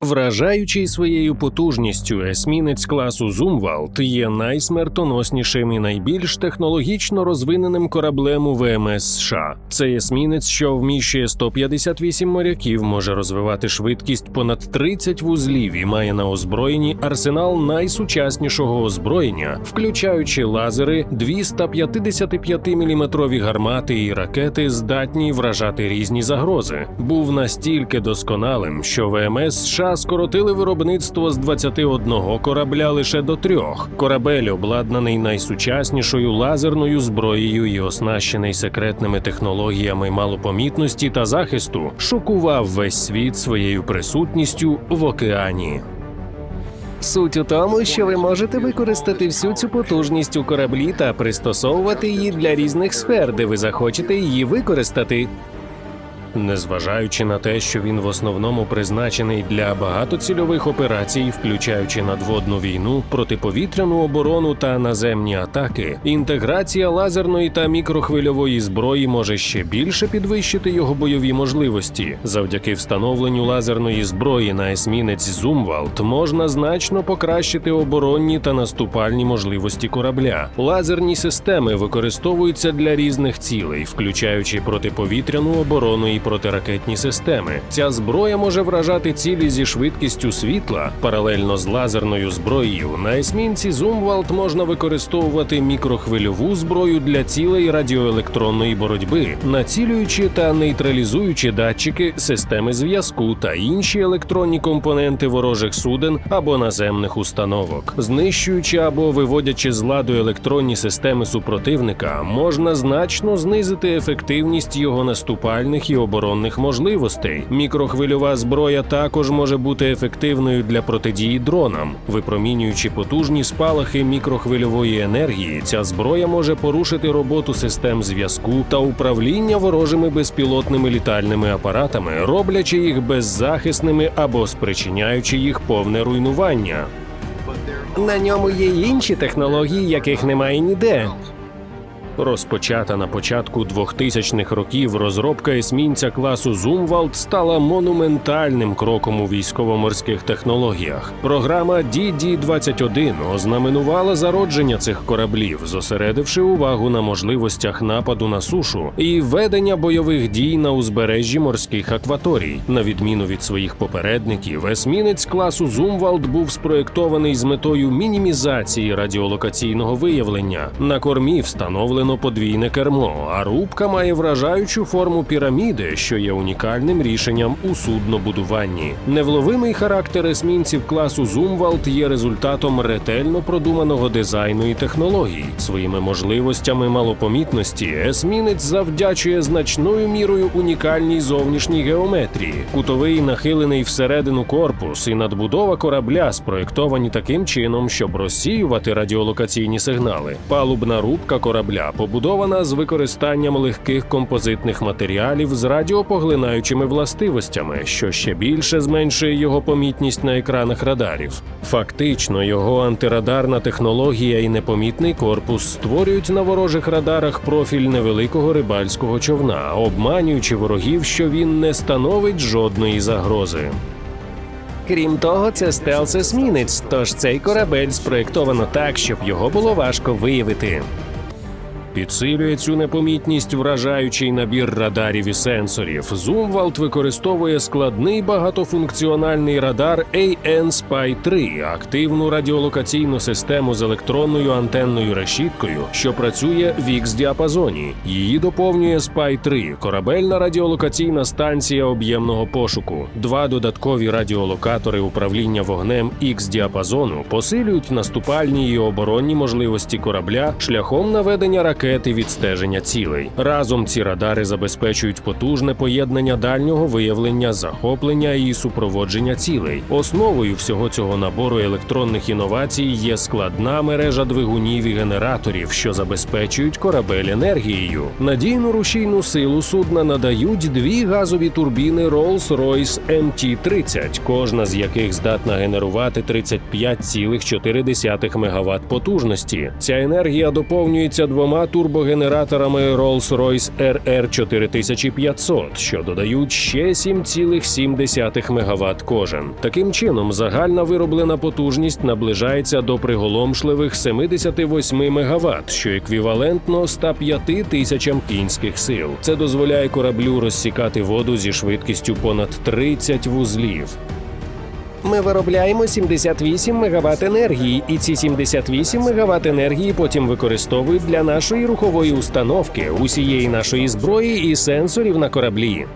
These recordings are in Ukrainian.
Вражаючий своєю потужністю есмінець класу Зумвалд є найсмертоноснішим і найбільш технологічно розвиненим кораблем у ВМС США. Цей есмінець, що вміщує 158 моряків, може розвивати швидкість понад 30 вузлів і має на озброєнні арсенал найсучаснішого озброєння, включаючи лазери, 255-мм гармати і ракети, здатні вражати різні загрози. Був настільки досконалим, що ВМС США скоротили виробництво з 21 корабля лише до трьох. Корабель, обладнаний найсучаснішою лазерною зброєю і оснащений секретними технологіями малопомітності та захисту, шокував весь світ своєю присутністю в океані. Суть у тому, що ви можете використати всю цю потужність у кораблі та пристосовувати її для різних сфер, де ви захочете її використати. Незважаючи на те, що він в основному призначений для багатоцільових операцій, включаючи надводну війну, протиповітряну оборону та наземні атаки, інтеграція лазерної та мікрохвильової зброї може ще більше підвищити його бойові можливості. Завдяки встановленню лазерної зброї на есмінець Зумвалд можна значно покращити оборонні та наступальні можливості корабля. Лазерні системи використовуються для різних цілей, включаючи протиповітряну оборону і протиракетні системи. Ця зброя може вражати цілі зі швидкістю світла. Паралельно з лазерною зброєю на есмінці Зумвалд можна використовувати мікрохвильову зброю для цілей радіоелектронної боротьби, націлюючи та нейтралізуючи датчики, системи зв'язку та інші електронні компоненти ворожих суден або наземних установок, знищуючи або виводячи з ладу електронні системи супротивника, можна значно знизити ефективність його наступальних і оборонних можливостей. Мікрохвильова зброя також може бути ефективною для протидії дронам, випромінюючи потужні спалахи мікрохвильової енергії. Ця зброя може порушити роботу систем зв'язку та управління ворожими безпілотними літальними апаратами, роблячи їх беззахисними або спричиняючи їх повне руйнування. На ньому є інші технології, яких немає ніде. Розпочата на початку 2000-х років розробка есмінця класу Зумвалд стала монументальним кроком у військово-морських технологіях. Програма DD-21 ознаменувала зародження цих кораблів, зосередивши увагу на можливостях нападу на сушу і ведення бойових дій на узбережжі морських акваторій. На відміну від своїх попередників, есмінець класу Зумвалд був спроєктований з метою мінімізації радіолокаційного виявлення. На кормі встановлено подвійне кермо, а рубка має вражаючу форму піраміди, що є унікальним рішенням у суднобудуванні. Невловимий характер есмінців класу Зумвалд є результатом ретельно продуманого дизайну і технологій. Своїми можливостями малопомітності есмінець завдячує значною мірою унікальній зовнішній геометрії. Кутовий нахилений всередину корпус і надбудова корабля спроєктовані таким чином, щоб розсіювати радіолокаційні сигнали. Палубна рубка корабля побудована з використанням легких композитних матеріалів з радіопоглинаючими властивостями, що ще більше зменшує його помітність на екранах радарів. Фактично, його антирадарна технологія і непомітний корпус створюють на ворожих радарах профіль невеликого рибальського човна, обманюючи ворогів, що він не становить жодної загрози. Крім того, це стелс-есмінець, тож цей корабель спроєктовано так, щоб його було важко виявити. Підсилює цю непомітність вражаючий набір радарів і сенсорів. Зумвалд використовує складний багатофункціональний радар AN-SPY-3, активну радіолокаційну систему з електронною антенною решіткою, що працює в X-діапазоні. Її доповнює SPY-3 – корабельна радіолокаційна станція об'ємного пошуку. Два додаткові радіолокатори управління вогнем X-діапазону посилюють наступальні і оборонні можливості корабля шляхом наведення ракет ракети відстеження цілей. Разом ці радари забезпечують потужне поєднання дальнього виявлення, захоплення і супроводження цілей. Основою всього цього набору електронних інновацій є складна мережа двигунів і генераторів, що забезпечують корабель енергією. Надійну рушійну силу судна надають дві газові турбіни Rolls-Royce MT-30, кожна з яких здатна генерувати 35,4 МВт потужності. Ця енергія доповнюється двома турбогенераторами Rolls-Royce RR 4500, що додають ще 7,7 МВт кожен. Таким чином, загальна вироблена потужність наближається до приголомшливих 78 МВт, що еквівалентно 105 тисячам кінських сил. Це дозволяє кораблю розсікати воду зі швидкістю понад 30 вузлів. Ми виробляємо 78 МВт енергії, і ці 78 МВт енергії потім використовують для нашої рухової установки, усієї нашої зброї і сенсорів на кораблі.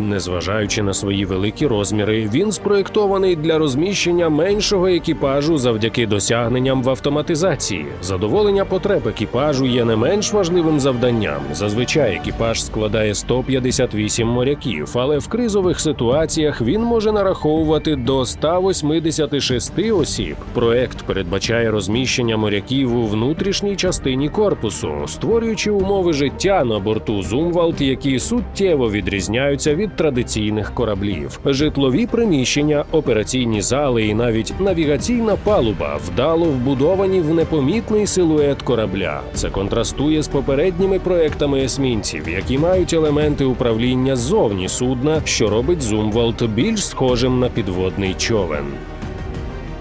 Незважаючи на свої великі розміри, він спроєктований для розміщення меншого екіпажу завдяки досягненням в автоматизації. Задоволення потреб екіпажу є не менш важливим завданням. Зазвичай екіпаж складає 158 моряків, але в кризових ситуаціях він може нараховувати до 186 осіб. Проект передбачає розміщення моряків у внутрішній частині корпусу, створюючи умови життя на борту Зумвалд, які суттєво відрізняються від традиційних кораблів. Житлові приміщення, операційні зали і навіть навігаційна палуба вдало вбудовані в непомітний силует корабля. Це контрастує з попередніми проектами есмінців, які мають елементи управління ззовні судна, що робить Зумвалд більш схожим на підводний човен.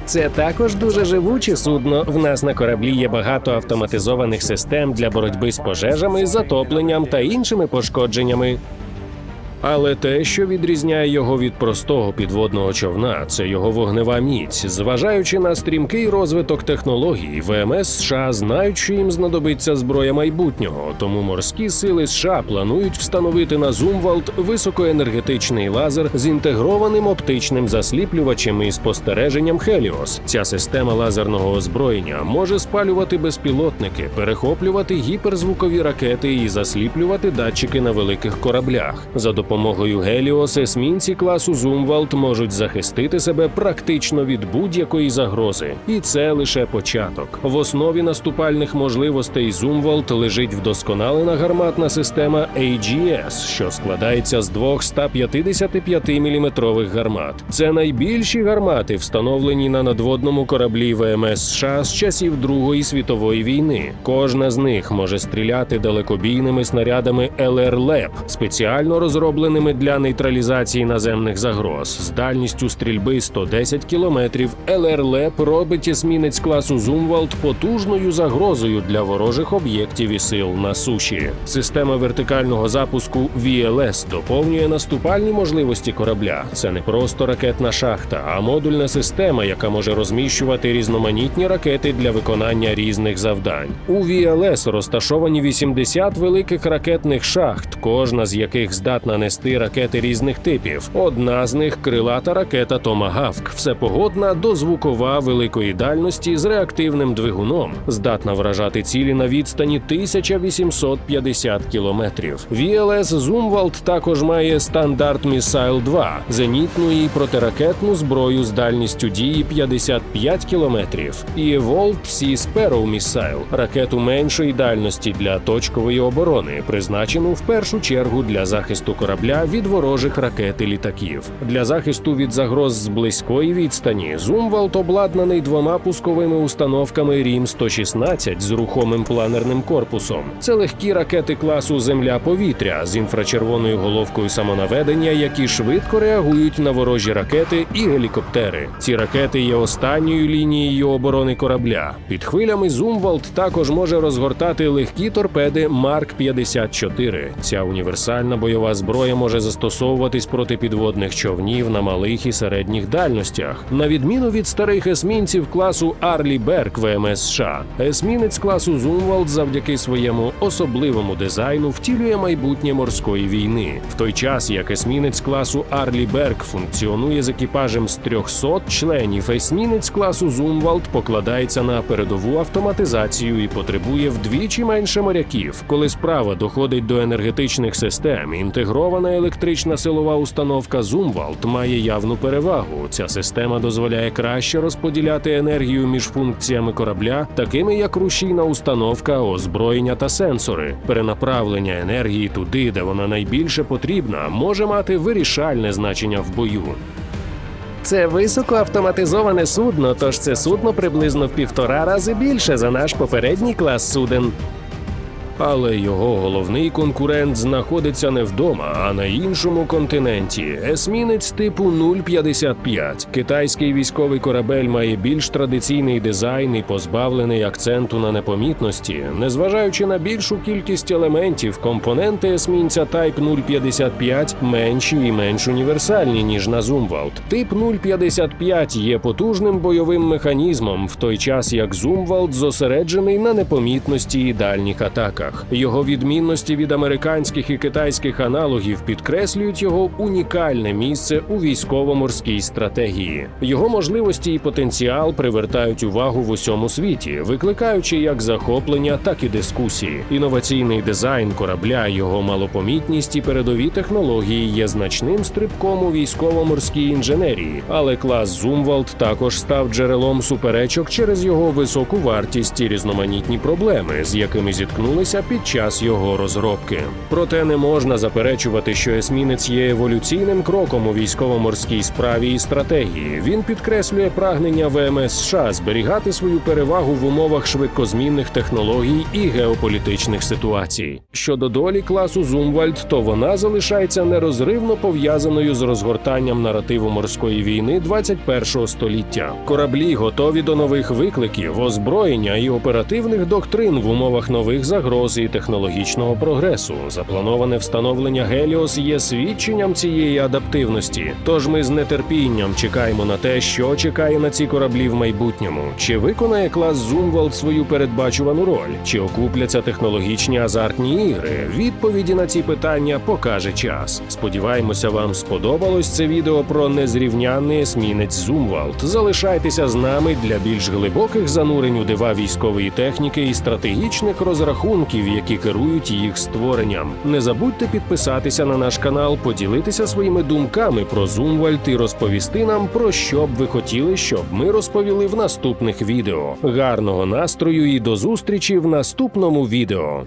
Це також дуже живуче судно. В нас на кораблі є багато автоматизованих систем для боротьби з пожежами, затопленням та іншими пошкодженнями. Але те, що відрізняє його від простого підводного човна, це його вогнева міць. Зважаючи на стрімкий розвиток технологій, ВМС США знають, що їм знадобиться зброя майбутнього. Тому морські сили США планують встановити на Зумвалд високоенергетичний лазер з інтегрованим оптичним засліплювачем і спостереженням Хеліос. Ця система лазерного озброєння може спалювати безпілотники, перехоплювати гіперзвукові ракети і засліплювати датчики на великих кораблях. За допомогою Геліос есмінці класу Зумвалд можуть захистити себе практично від будь-якої загрози, і це лише початок. В основі наступальних можливостей Зумвалд лежить вдосконалена гарматна система AGS, що складається з двох 155-мм гармат. Це найбільші гармати, встановлені на надводному кораблі ВМС США з часів Другої світової війни. Кожна з них може стріляти далекобійними снарядами ЛР-ЛЕП, спеціально розробленими для нейтралізації наземних загроз. З дальністю стрільби 110 кілометрів ЛР-ЛЕП робить есмінець класу Зумвалд потужною загрозою для ворожих об'єктів і сил на суші. Система вертикального запуску VLS доповнює наступальні можливості корабля. Це не просто ракетна шахта, а модульна система, яка може розміщувати різноманітні ракети для виконання різних завдань. У VLS розташовані 80 великих ракетних шахт, кожна з яких здатна нести ракети різних типів. Одна з них крилата ракета Томагавк, всепогодна дозвукова великої дальності з реактивним двигуном, здатна вражати цілі на відстані 1850 кілометрів. VLS Зумвалд також має стандарт Місайл 2 зенітну і протиракетну зброю з дальністю дії 55 кілометрів, і Volt Sea Sparrow Missile – ракету меншої дальності для точкової оборони, призначену в першу чергу для захисту корабля від ворожих ракет і літаків. Для захисту від загроз з близької відстані Зумвалд обладнаний двома пусковими установками Рім 116 з рухомим планерним корпусом. Це легкі ракети класу Земля-повітря з інфрачервоною головкою самонаведення, які швидко реагують на ворожі ракети і гелікоптери. Ці ракети є останньою лінією оборони корабля. Під хвилями Зумвалд також може розгортати легкі торпеди Марк 54 Ця універсальна бойова зброя може застосовуватись проти підводних човнів на малих і середніх дальностях. На відміну від старих есмінців класу Арлі Берг ВМС США, есмінець класу Зумвалд завдяки своєму особливому дизайну втілює майбутнє морської війни. В той час як есмінець класу Арлі Берг функціонує з екіпажем з 300 членів, есмінець класу Зумвалд покладається на передову автоматизацію і потребує вдвічі менше моряків. Коли справа доходить до енергетичних систем, інтегрована електрична силова установка Зумвалд має явну перевагу. Ця система дозволяє краще розподіляти енергію між функціями корабля, такими як рушійна установка, озброєння та сенсори. Перенаправлення енергії туди, де вона найбільше потрібна, може мати вирішальне значення в бою. Це високоавтоматизоване судно, тож це судно приблизно в півтора рази більше за наш попередній клас суден. Але його головний конкурент знаходиться не вдома, а на іншому континенті. Есмінець типу 055. Китайський військовий корабель має більш традиційний дизайн і позбавлений акценту на непомітності. Незважаючи на більшу кількість елементів, компоненти есмінця Type 055 менші і менш універсальні ніж на Зумвалд. Тип 055 є потужним бойовим механізмом, в той час як Зумвалд зосереджений на непомітності і дальніх атаках. Його відмінності від американських і китайських аналогів підкреслюють його унікальне місце у військово-морській стратегії. Його можливості і потенціал привертають увагу в усьому світі, викликаючи як захоплення, так і дискусії. Інноваційний дизайн корабля, його малопомітність і передові технології є значним стрибком у військово-морській інженерії, але клас Зумвалд також став джерелом суперечок через його високу вартість і різноманітні проблеми, з якими зіткнулися під час його розробки. Проте не можна заперечувати, що есмінець є еволюційним кроком у військово-морській справі і стратегії. Він підкреслює прагнення ВМС США зберігати свою перевагу в умовах швидкозмінних технологій і геополітичних ситуацій. Щодо долі класу Зумвальд, то вона залишається нерозривно пов'язаною з розгортанням наративу морської війни 21-го століття. Кораблі готові до нових викликів, озброєння і оперативних доктрин в умовах нових загроз і технологічного прогресу. Заплановане встановлення Геліос є свідченням цієї адаптивності. Тож ми з нетерпінням чекаємо на те, що чекає на ці кораблі в майбутньому. Чи виконає клас Зумвалд свою передбачувану роль, чи окупляться технологічні азартні ігри? Відповіді на ці питання покаже час. Сподіваємося, вам сподобалось це відео про незрівнянний есмінець Зумвалд. Залишайтеся з нами для більш глибоких занурень у дива військової техніки і стратегічних розрахунків, які керують їх створенням. Не забудьте підписатися на наш канал, поділитися своїми думками про Зумвальд і розповісти нам про що б ви хотіли, щоб ми розповіли в наступних відео. Гарного настрою і до зустрічі в наступному відео.